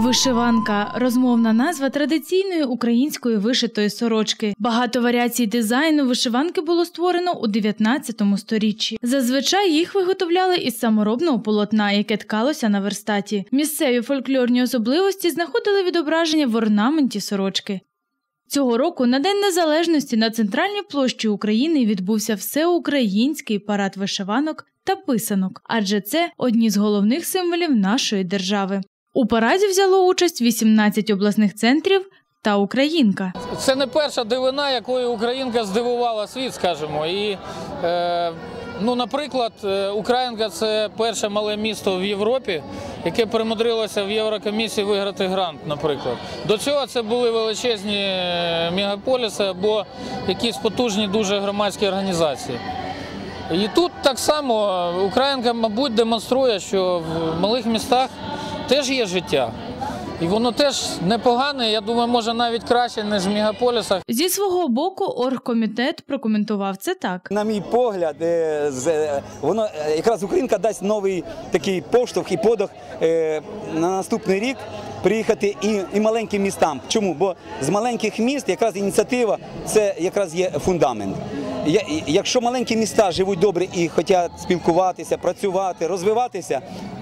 Вишиванка розмовна назва традиційної української вишитої сорочки. Багато варіацій дизайну вишиванки було створено у 19 сторіччі. Зазвичай їх виготовляли із саморобного полотна, яке ткалося на верстаті. Місцеві фольклорні особливості знаходили відображення в орнаменті сорочки. Цього року на День Незалежності на центральній площі України відбувся всеукраїнський парад вишиванок та писанок, адже це одні з головних символів нашої держави. У параді взяло участь 18 обласних центрів та Українка. Це не перша дивина, якою Українка здивувала світ, скажімо. І, е, ну, наприклад, е, Українка це перше мале місто в Європі, яке примудрилося в Єврокомісії виграти грант, наприклад. До цього це були величезні е, мегаполіси або якісь потужні дуже громадські організації. І тут так само Українка, мабуть, демонструє, що в малих містах теж є життя. І воно теж непогане, я думаю, може навіть краще, ніж в мегаполісах. Зі свого боку, оргкомітет прокоментував це так. На мій погляд, е, е, воно е, якраз Українка дасть новий такий поштовх і подох на наступний рік приїхати і, і маленьким містам. Чому? Бо з маленьких міст якраз ініціатива це якраз є фундамент. Я- Якщо маленькі міста живуть добре і хочуть спілкуватися, працювати, розвиватися,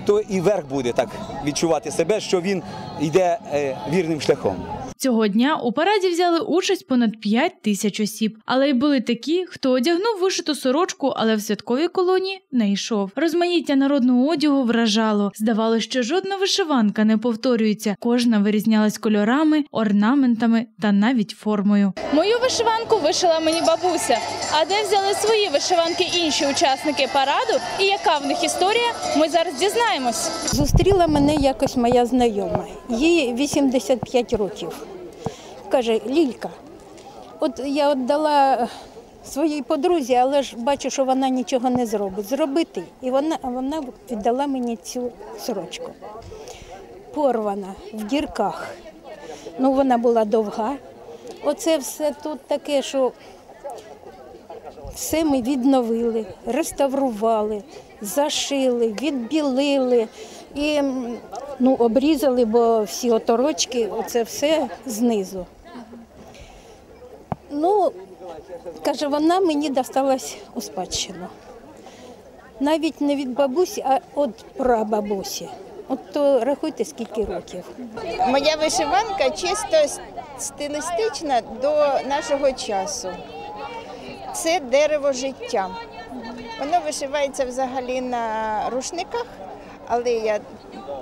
то і верх буде так відчувати себе, що він йде е, вірним шляхом. Цього дня у параді взяли участь понад 5 тисяч осіб, але й були такі, хто одягнув вишиту сорочку, але в святковій колоні не йшов. Розмаїття народного одягу вражало. Здавалося, що жодна вишиванка не повторюється. Кожна вирізнялась кольорами, орнаментами та навіть формою. Мою вишиванку вишила мені бабуся. А де взяли свої вишиванки інші учасники параду і яка в них історія, ми зараз дізнаємось. Зустріла мене якось моя знайома, їй 85 років. Каже, Лілька, от я віддала своїй подрузі, але ж бачу, що вона нічого не зробить. Зроби ти. І вона, вона віддала мені цю сорочку. Порвана в дірках. Ну, вона була довга. Оце все тут таке, що все ми відновили, реставрували, зашили, відбілили і ну, обрізали, бо всі оторочки, це все знизу. Ну, каже, вона мені досталась у спадщину. Навіть не від бабусі, а від прабабусі. От то рахуйте, скільки років. Моя вишиванка чисто стилістична до нашого часу. Це дерево життя. Воно вишивається взагалі на рушниках, але я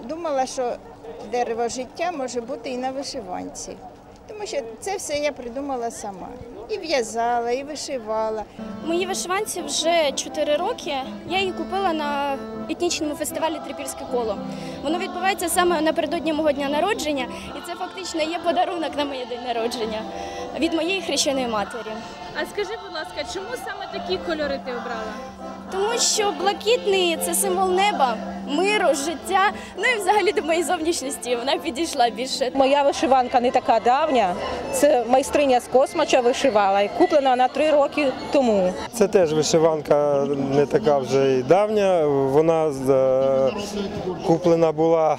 думала, що дерево життя може бути і на вишиванці. Тому що це все я придумала сама. І в'язала, і вишивала. Мої вишиванці вже 4 роки. Я її купила на етнічному фестивалі Трипільське коло. Воно відбувається саме напередодні мого дня народження, і це фактично є подарунок на моє день народження від моєї хрещеної матері. А скажи, будь ласка, чому саме такі кольори ти обрала? Тому що блакитний це символ неба, миру, життя. Ну і взагалі до моєї зовнішності вона підійшла більше. Моя вишиванка не така давня. Це майстриня з космача вишивала і куплена вона три роки тому. Це теж вишиванка не така вже й давня. Вона е, куплена була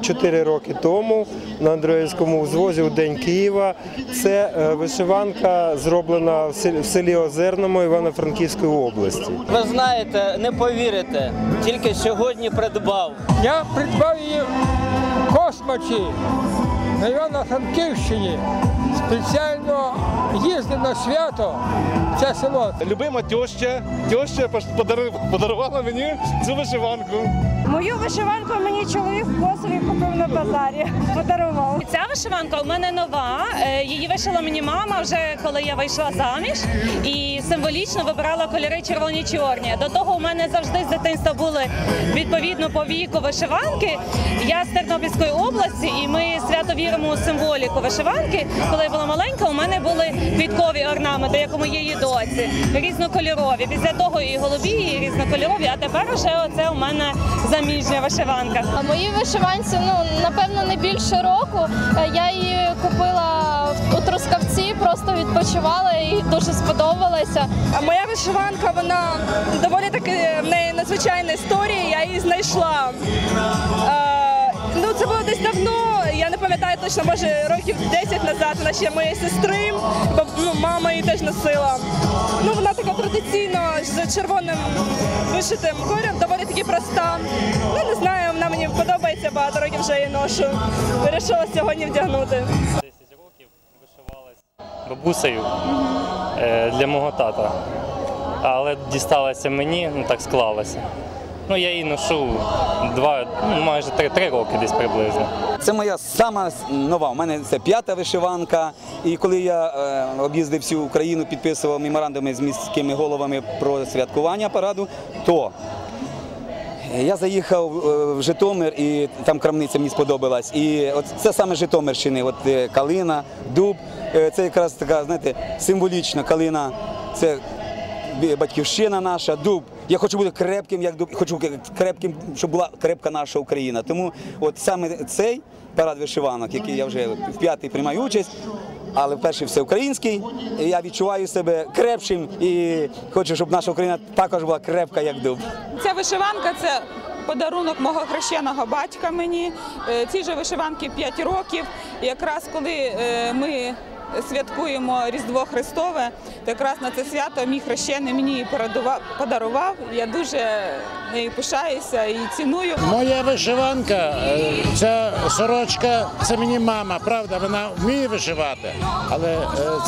4 роки тому на Андріївському взвозі у День Києва. Це е, вишиванка зроблена в селі- Озерному Івано-Франківської області. Ви знаєте, не повірите, тільки сьогодні придбав. Я придбав її в космочі на Івано-Франківщині. Спеціально їздив на свято в це село. Любима теща, теща подарувала, подарувала мені цю вишиванку. Мою вишиванку мені чоловік в Косові купив на базарі, подарував. Ця вишиванка у мене нова. Е, Її вишила мені мама вже коли я вийшла заміж і символічно вибирала кольори червоні чорні. До того у мене завжди з дитинства були відповідно по віку вишиванки. Я з Тернопільської області, і ми свято віримо у символіку вишиванки. Коли я була маленька, у мене були квіткові орнаменти, як у моєї доці, різнокольорові. Після того і голубі, і різнокольорові. А тепер уже оце у мене заміжня вишиванка. А моїй вишиванці, ну напевно, не більше року. Е, Я її купила у Трускавці просто відпочивала і дуже сподобалася. А моя вишиванка, вона доволі таки в неї надзвичайна історія, я її знайшла. Ну, це було десь давно, я не пам'ятаю точно, може років 10 назад, вона ще моєї сестри, бо ну, мама її теж носила. Ну, вона така традиційно з червоним вишитим кольором, доволі таки проста. Ну, не знаю, вона мені подобається, багато років вже її ношу. Вирішила сьогодні вдягнути. бабусею е, для мого тата. Але дісталася мені, ну так склалося. Ну, я її ношу два, ну, майже три, три роки десь приблизно. Це моя сама нова. У мене це п'ята вишиванка. І коли я е, об'їздив всю Україну, підписував меморандуми з міськими головами про святкування параду, то я заїхав е, в Житомир, і там крамниця мені сподобалась. І от це саме Житомирщини, от е, калина, дуб. Е, Це якраз така, знаєте, символічна калина. Це батьківщина наша, дуб. Я хочу бути крепким, як хочу крепким, щоб була крепка наша Україна. Тому от саме цей парад вишиванок, який я вже в п'ятий приймаю участь, але перший всеукраїнський, я відчуваю себе крепшим і хочу, щоб наша Україна також була крепка, як дуб. Ця вишиванка це подарунок мого хрещеного батька мені. Е, Цій же вишиванки 5 років. Якраз коли е, ми святкуємо Різдво Христове, то якраз на це свято мій хрещений мені подарував. Я дуже нею пишаюся і ціную. Моя вишиванка, е, ця сорочка, це мені мама, правда, вона вміє вишивати, але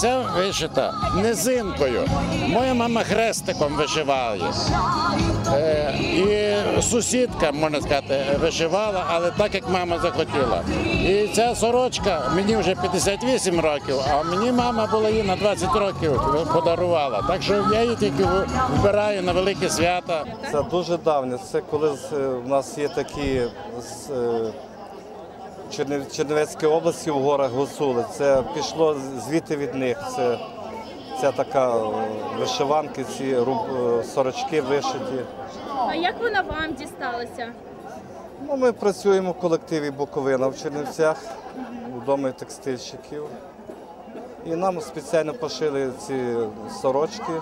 це вишита низинкою. Моя мама хрестиком вишиває. Е, І сусідка, можна сказати, вишивала, але так як мама захотіла. І ця сорочка мені вже 58 років, а мені мама була її на 20 років подарувала. Так що я її тільки вбираю на великі свята. Це дуже давнє. Це коли е, в нас є такі з е, Чернівецької області в горах гуцули. Це пішло звідти від них. Це, це така е, вишиванки, ці сорочки вишиті. А як вона вам дісталася? Ну, ми працюємо в колективі Буковина в Чернівцях, у домі текстильщиків. І нам спеціально пошили ці сорочки.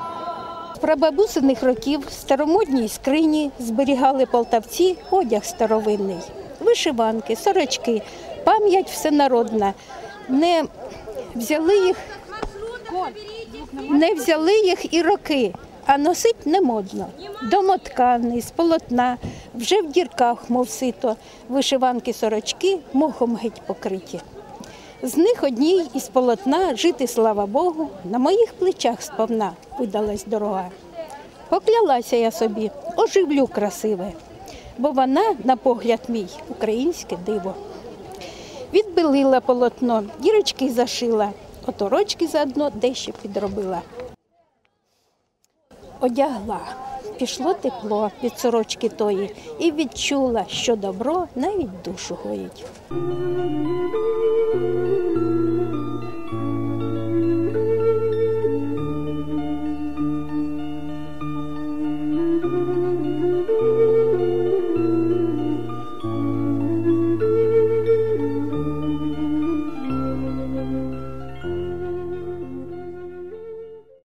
З прабабусиних років в старомодній скрині зберігали полтавці одяг старовинний, вишиванки, сорочки, пам'ять всенародна. Не взяли їх, не взяли їх і роки, а носить не модно. Домотканий, з полотна, вже в дірках, мов сито, вишиванки сорочки мохом геть покриті. З них одній із полотна жити, слава Богу, на моїх плечах сповна видалась дорога. Поклялася я собі, оживлю красиве, бо вона, на погляд мій, українське диво. Відбелила полотно, дірочки зашила, оторочки заодно дещо підробила. Одягла, пішло тепло від сорочки тої, і відчула, що добро навіть душу гоїть.